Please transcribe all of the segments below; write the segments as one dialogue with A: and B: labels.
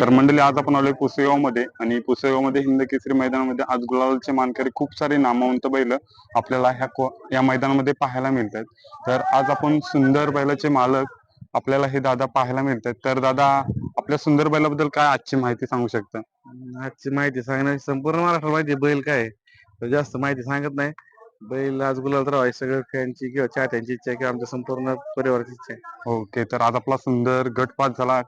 A: तर मंडळी आज आपण आलोय पुसेगावमध्ये आणि पुसेगावमध्ये हिंद केसरी मैदानामध्ये आज गुलालचे मानकरी खूप सारे नामवंत बैल आपल्याला ह्या या मैदानामध्ये पाहायला मिळतात तर आज आपण सुंदर बैलाचे मालक आपल्याला हे दादा पाहायला मिळतात तर दादा आपल्या सुंदर बैलाबद्दल काय आजची माहिती सांगू शकता?
B: आजची माहिती सांगणार संपूर्ण महाराष्ट्र माहिती बैल काय जास्त माहिती सांगत नाही. बैल आज गुलाल राव आहे सगळं फॅनची किंवा चाहत्यांची इच्छा आहे किंवा आमच्या संपूर्ण परिवाराची इच्छा आहे.
A: ओके तर आज आपला सुंदर गटपात झाला.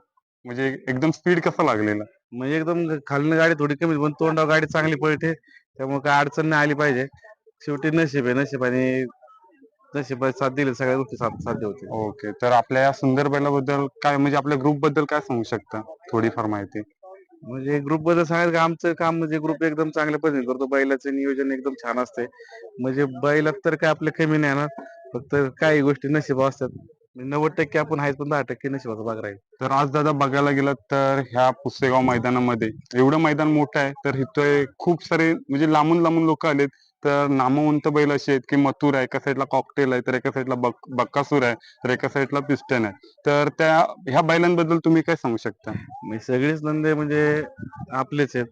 A: म्हणजे एकदम स्पीड कसा लागलेला?
B: म्हणजे एकदम खालनं गाडी थोडी कमी पण तोंडावर गाडी चांगली पळते त्यामुळे काय अडचण नाही आली पाहिजे. शेवटी नशीब आहे नशीब आणि नशीब साथ दिली सगळ्या गोष्टी साथ साध्य होते
A: ओके तर आपल्या या सुंदर बैलाबद्दल काय म्हणजे आपल्या ग्रुपबद्दल काय सांगू शकता? थोडीफार माहिती.
B: म्हणजे ग्रुपबद्दल सांगायचं का आमचं काम म्हणजे ग्रुप एकदम चांगल्या पद्धतीने करतो. बैलाचं नियोजन एकदम छान असते म्हणजे बैलात तर काय आपल्या कमी नाही ना फक्त काही गोष्टी नशीब असतात. म्हणजे नव्वद टक्के आपण आहेत पण दहा टक्के नशिबाचा भाग राहील
A: तर आज दादा बघायला गेलात तर ह्या पुसेगाव मैदानामध्ये एवढं मैदान मोठं आहे तर इथे खूप सारे म्हणजे लांबून लांबून लोक आलेत. तर नामवंत बैल असे आहेत की मथुर आहे एका साईडला कॉकटेल आहे तर एका साईडला बक बक्कासूर आहे तर एका साईडला पिस्टन आहे. तर त्या ह्या बैलांबद्दल तुम्ही काय सांगू शकता?
B: म्हणजे सगळेच धंदे म्हणजे आपलेच आहेत.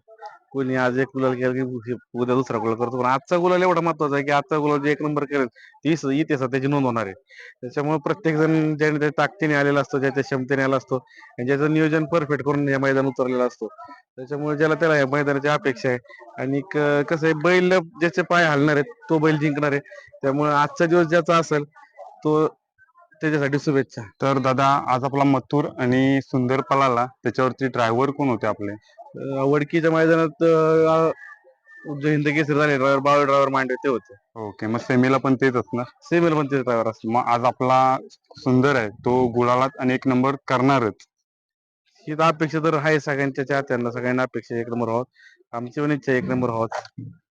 B: कोणी आज एक गुलाल केला की उद्या उद्या दुसरा गुलाल करतो. पण आजचा गुलाल एवढा महत्त्वाचा आहे की आजचा गुलाल जे एक नंबर करेल ती इतिहासात त्याची नोंद होणार आहे. त्याच्यामुळे प्रत्येक जण ज्याने त्या ताकदीने आलेला असतो ज्याच्या क्षमतेने आला असतो आणि ज्याचं नियोजन परफेक्ट करून या मैदान उतरलेला असतो. त्याच्यामुळे ज्याला त्याला या मैदानाची अपेक्षा आहे. आणि क- कसं आहे बैल ज्याचे पाय हलणार आहेत तो बैल जिंकणार आहे. त्यामुळे आजचा दिवस ज्याचा असेल तो त्याच्यासाठी शुभेच्छा.
A: तर दादा आज आपला मथुर आणि सुंदर पलाला त्याच्यावरती ड्रायव्हर कोण होते आपले?
B: अं, वडकीच्या मैदानात अं, जो हिंद केसरी झाले ड्रायव्हर बाळ ड्रायव्हर मांडे ते होते.
A: ओके मग सेमीला पण तेच असणार?
B: सेमीला पण ते ड्रायव्हर असतो
A: मग आज आपला सुंदर आहे तो गुलालात आणि एक नंबर करणारच
B: ही तर अपेक्षा तर आहे सगळ्यांच्या चाहत्यांना सगळ्यांना अपेक्षा एक नंबर व्हावं. आमची पण इच्छा आहे एक नंबर व्हावं.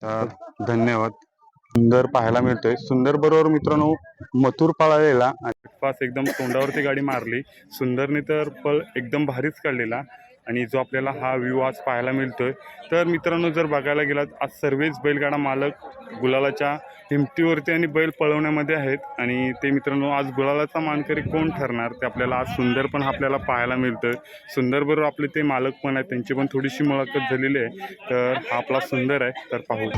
A: तर धन्यवाद. सुंदर पाहायला मिळतोय. सुंदर बरोबर मित्रांनो मथुर पळालेला. पास एकदम तोंडावरती गाडी मारली. सुंदरने तर पळ एकदम भारीच काढलेला. आणि जो आपल्याला हा व्ह्यू आज पाहायला मिळतोय. तर मित्रांनो जर बघायला गेलात आज सर्वच बैलगाडा मालक गुलालाच्या हिमतीवरती आणि बैल पळवण्यामध्ये आहेत. आणि ते मित्रांनो आज गुलालाचा मानकरी कोण ठरणार? ते आपल्याला आज सुंदर पण आपल्याला पाहायला मिळतोय. सुंदर बरोबर आपले ते मालक पण आहेत. त्यांची पण थोडीशी मुलाखत झालेली आहे. तर हा आपला सुंदर आहे. तर पाहू.